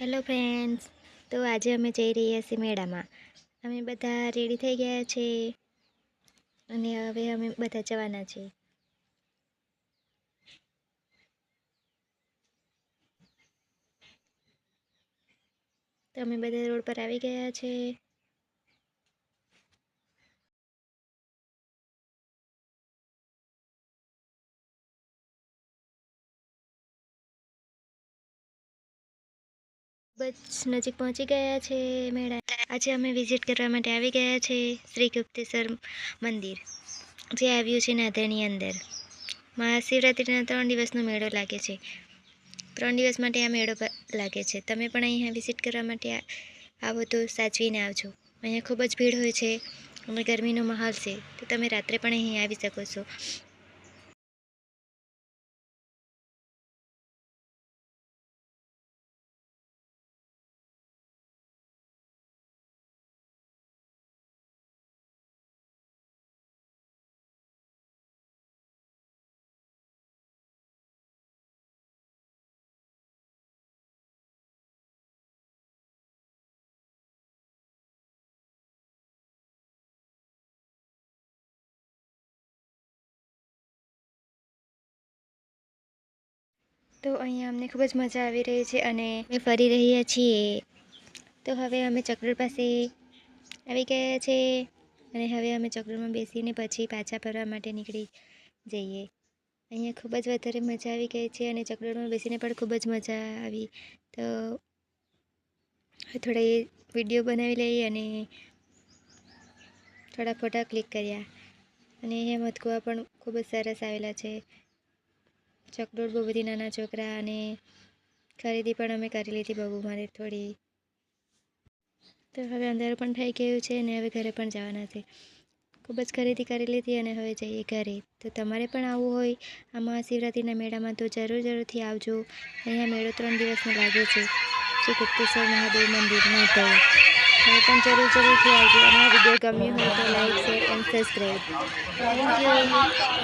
Hello friends તો આજે અમે જઈ રહ્યા છીએ મેળામાં. અમે બધા રેડી થઈ ગયા છે. અને હવે અમે બધા જવાના છીએ. તો અમે બધા રોડ પર આવી ગયા છે. બસ નજીક પહોંચી ગયા છે મેળા. આજે અમે વિઝિટ કરવા માટે આવી ગયા છે શ્રી ગુપ્તેશ્વર મંદિર, જે આવ્યું છે નાદરની અંદર. મહાશિવરાત્રિના ત્રણ દિવસનો મેળો લાગે છે. ત્રણ દિવસ માટે આ મેળો લાગે છે. તમે પણ અહીંયા વિઝિટ કરવા માટે આવો તો સાચવીને આવજો. અહીંયા ખૂબ જ ભીડ હોય છે. અને ગરમીનો માહોલ છે. તો તમે રાત્રે પણ અહીં આવી શકો છો. તો અહીંયા અમને ખૂબ જ મજા આવી રહી છે અને અમે ફરી રહ્યા છીએ. તો હવે અમે ચક્રોડ પાસે આવી ગયા છે અને હવે અમે ચક્રોડમાં બેસીને પછી પાછા ફરવા માટે નીકળી જઈએ. અહીંયા ખૂબ જ વધારે મજા આવી ગઈ છે અને ચક્રોડમાં બેસીને પણ ખૂબ જ મજા આવી. તો થોડા એ વીડિયો બનાવી લઈએ અને થોડા ફોટા ક્લિક કર્યા. અને અહીંયા મધકુવા પણ ખૂબ જ સરસ આવેલા છે. ચકડોળ બહુ બધી નાના છોકરા અને ખરીદી પણ અમે કરી લીધી બહુ મારે થોડી. તો હવે અંધારું પણ થઈ ગયું છે અને હવે ઘરે પણ જવાના છે. ખૂબ જ ખરીદી કરી લીધી અને હવે જઈએ ઘરે. તો તમારે પણ આવવું હોય આ મહાશિવરાત્રિના મેળામાં તો જરૂર જરૂરથી આવજો. અહીંયા મેળો ત્રણ દિવસનો લાગે છે. શ્રી ગુપ્તેશ્વર મહાદેવ મંદિરમાં તો હવે પણ જરૂર જરૂરથી આવજો. અને આ વીડિયો ગમ્યો હોય તો like, share, and subscribe. Thank you